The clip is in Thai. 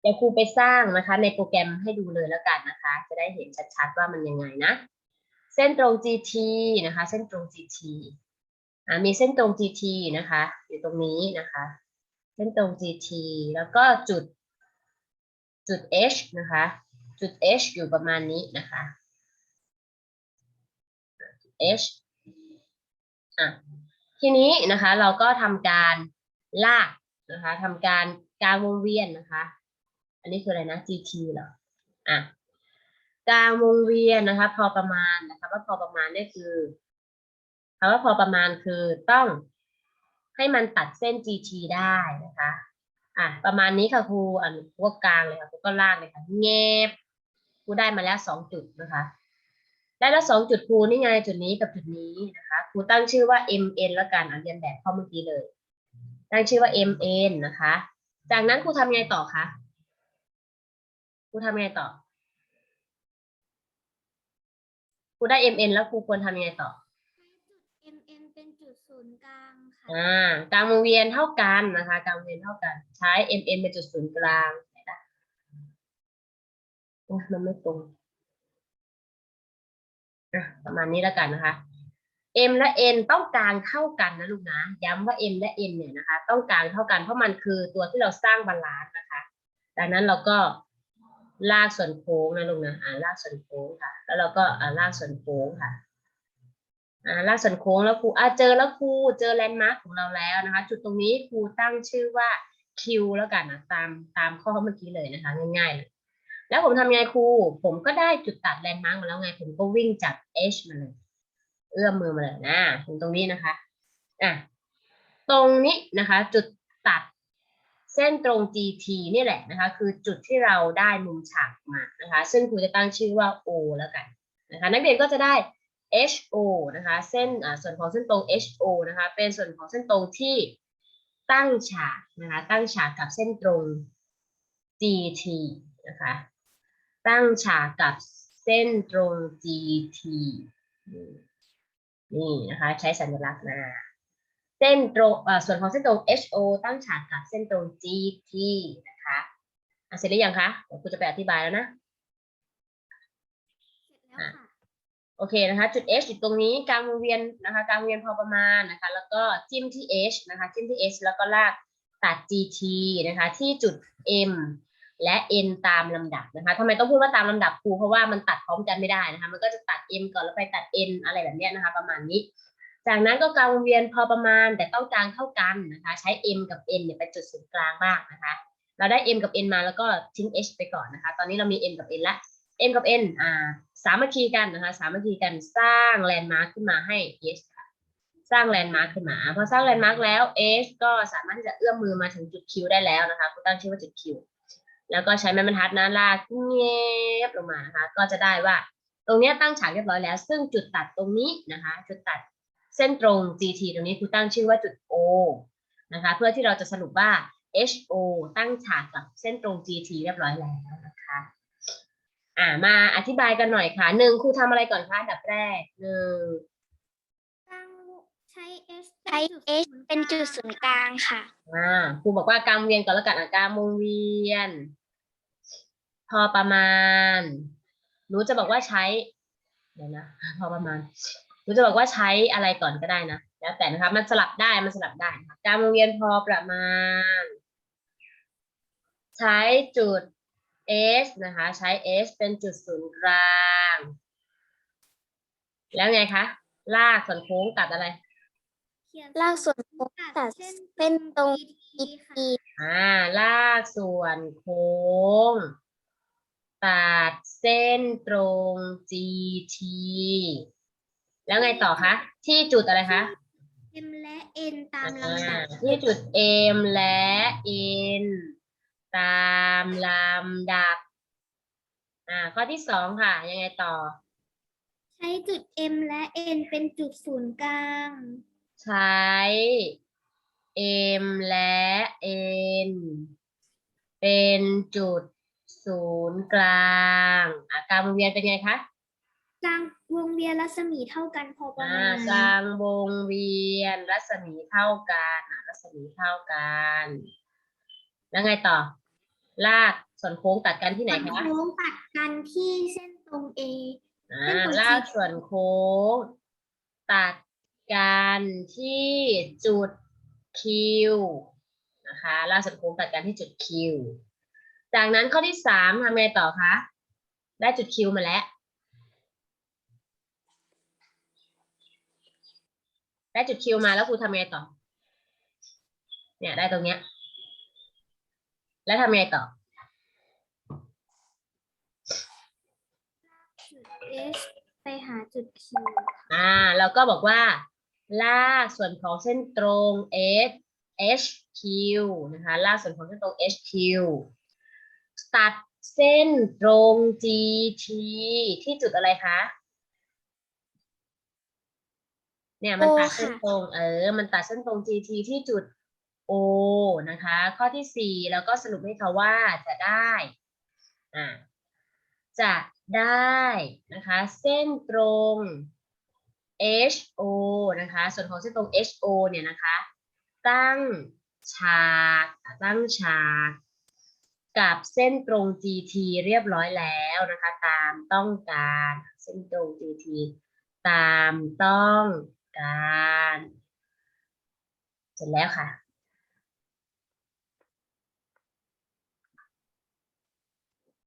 เดี๋ยวครูไปสร้างนะคะ ในโปรแกรมให้ดูเลยแล้วกันนะคะ จะได้เห็นชัดๆว่ามันยังไงนะ เส้นตรง GT นะคะ เส้นตรง GT อ่ามีเส้นตรง GT นะคะ อยู่ตรงนี้นะคะ เส้นตรง GT แล้วก็จุดจุด H นะคะ จุด H อยู่ประมาณนี้นะคะ H อะทีนี้นะคะเราก็ทำการลากนะคะทำการกางวงเวียนนะคะ นนี้คืออะไรนะ GT เหรออะกลางวงเวียนนะคะ พอประมาณนะคะว่าพอประมาณนี่คือคำว่าพอประมาณคือต้องให้มันตัดเส้น GT ได้นะคะอะประมาณนี้ค่ะครูอันครูก็กลางเลยค่ะครูก็ลากเลยค่ะเงบครูได้มาแล้วสองจุดนะคะได้แล้วสองจุดครูนี่ไงจุดนี้กับจุดนี้นะคะครูตั้งชื่อว่า mn แล้วกันอะเรียนแบบข้อเมื่อกี้เลย ตั้งชื่อว่า mn นะคะ จากนั้นครูทำไงต่อคะ ครูทำไงต่อครูได้ mn แล้วครูควรทำยังไงต่อใช้จุด MN เป็นจุดศูนย์กลางค่ะอ่ากลางวงเวียนเท่ากันนะคะกลางวงเวียนเท่ากัน ใช้ mn เป็นจุดศูนย์กลางไหนล่ะโอ้ยมันไม่ตรงอะประมาณนี้แล้วกันนะคะ m และ n ต้องกลางเท่ากันนะลูกนะ ย้ำว่า m และ n เนี่ยนะคะ ต้องกลางเท่ากันเพราะมันคือตัวที่เราสร้างบาลานซ์นะคะ ดังนั้นเราก็ ลากส่วนโค้งนะลูกนะอ่าลากส่วนโค้งค่ะ แล้วเราก็อ่าลากส่วนโค้งค่ะอ่าลากส่วนโค้งแล้วครูอ่าเจอแล้วครูเจอแลนด์มาร์คของเราแล้วนะคะ จุดตรงนี้ครูตั้งชื่อว่า Q แล้วกันนะตามตามข้อเมื่อกี้เลยนะคะ ง่ายๆเลยแล้วผมทำไงครู ผมก็ได้จุดตัดแลนด์มาร์คมาแล้วไง ผมก็วิ่งจาก H มาเลย เอื้อมมือมาเลยนะถึงตรงนี้นะคะ อะ ตรงนี้นะคะ จุดตัด เส้นตรง GT นี่แหละนะคะคือจุดที่เราได้มุมฉากมานะคะซึ่งครูจะตั้งชื่อว่า O แล้วกันนะคะนักเรียนก็จะได้ HO นะคะเส้นส่วนของเส้นตรง HO นะคะเป็นส่วนของเส้นตรงที่ตั้งฉากนะคะตั้งฉากกับเส้นตรง GT นะคะตั้งฉากกับเส้นตรง GT นี่นี่นะคะใช้สัญลักษณ์นะ เส้นตรงอ่าส่วนของเส้นตรง HO ตั้งฉากกับเส้นตรง GT นะคะอะเสร็จหรือยังคะเดี๋ยวครูจะไปอธิบายแล้วนะเสร็จแล้วค่ะโอเคนะคะ จุด H อยู่ตรงนี้กลางวงเวียนนะคะกลางวงเวียนพอประมาณนะคะ แล้วก็จิ้มที่ H นะคะ จิ้มที่ H แล้วก็ลากตัด GT นะคะ ที่จุด M และ N ตามลำดับนะคะทำไมต้องพูดว่าตามลำดับครูเพราะว่ามันตัดพร้อมกันไม่ได้นะคะ มันก็จะตัด M ก่อนแล้วไปตัด N อะไรแบบเนี้ยนะคะ ประมาณนี้ จากนั้นก็กลางวงเวียนพอประมาณแต่ต้องกลางเท่ากันนะคะใช้ M กับ N เนี่ยเป็นจุดศูนย์กลางบ้างนะคะเราได้ M กับ N มาแล้วก็ทิ้ง H ไปก่อนนะคะตอนนี้เรามี M กับ N ละ M กับ N อ่าสามัคคีกันนะคะสามัคคีกันสร้างแลนด์มาร์คขึ้นมาให้ S ค่ะสร้างแลนด์มาร์คขึ้นมาพอสร้างแลนด์มาร์คแล้ว S ก็สามารถที่จะเอื้อมมือมาถึงจุด Q ได้แล้วนะคะคุณตั้งชื่อว่าจุด Q แล้วก็ใช้ไม้บรรทัดนะลากเงียบลงมานะคะก็จะได้ว่าตรงนี้ตั้งฉากเรียบร้อยแล้ว ซึ่งจุดตัดตรงนี้นะคะ จุดตัด เส้นตรง GT ตรงนี้คุณตั้งชื่อว่าจุด O นะคะเพื่อที่เราจะสรุปว่า HO ตั้งฉากกับเส้นตรง GT เรียบร้อยแล้วนะคะอ่ามาอธิบายกันหน่อยค่ะหนึ่งครูทำอะไรก่อนคะอันดับแรกหนึ่งตั้งใช้ H ใช้ H เป็นจุดศูนย์กลางค่ะอ่าครูบอกว่ากลางเวียนก่อนแล้วกันอะกลางวงเวียน พอประมาณหนูจะบอกว่าใช้เดี๋ยวนะพอประมาณห นูจะบอกว่าใช้อะไรก่อนก็ได้นะแล้วแต่นะคะ มันสลับได้มันสลับได้นะคะกลางวงเวียนพอประมาณ ใช้จุด S นะคะ ใช้ S เป็นจุดศูนย์กลาง แล้วไงคะ ลากส่วนโค้งตัดอะไรเขียนลากส่วนโค้งตัดเส้นตรงค่ะอ่า ลากส่วนโค้ง ตัดเส้นตรง GT แล้วไงต่อคะที่จุดอะไรคะ M และ N ตามอ่าลำดับที่จุด M และ N ตามลำดับอ่าข้อที่สองค่ะ ยังไงต่อ ใช้จุด M และ N เป็นจุดศูนย์กลาง ใช้ M และ N เป็นจุดศูนย์กลางอะกลางวงเวียนเป็นไงคะ กลางวงเวียนรัศมีเท่ากันพอประอ่ามาณกลางวงเวียนรัศมีเท่ากันอะรัศมีเท่ากัน แล้วไงต่อ ลากส่วนโค้งตัดกันที่ไหนส่วนคะ โค้งตัดกันที่เส้นตรง A อ่าเป็นตัวลาก G ส่วนโค้ง ตัดกันที่จุด Q นะคะลากส่วนโค้งตัดกันที่จุด Q จากนั้นข้อที่สามทำไงต่อคะ ได้จุด Q มาแล้ว ได้จุด Q มาแล้วครูทำไงต่อ เนี่ยได้ตรงเนี้ย แล้วทำไงต่อจุด H ไปหาจุด Q อ่าแล้วก็บอกว่า ลากส่วนของเส้นตรง S HQ นะคะลากส่วนของเส้นตรง HQ ตัดเส้นตรง GT ที่จุดอะไรคะ เนี่ยมัน O ตัดเส้นค่ะตรงเออ มันตัดเส้นตรง GT ที่จุด O นะคะ ข้อที่สี่แล้วก็สรุปให้เขาว่าจะได้อ่าจะได้นะคะ เส้นตรง HO นะคะ ส่วนของเส้นตรง HO เนี่ยนะคะ ตั้งฉากตั้งฉากกับเส้นตรง GT เรียบร้อยแล้วนะคะ ตามต้องการเส้นตรง GT ตามต้อง การ เสร็จแล้วค่ะ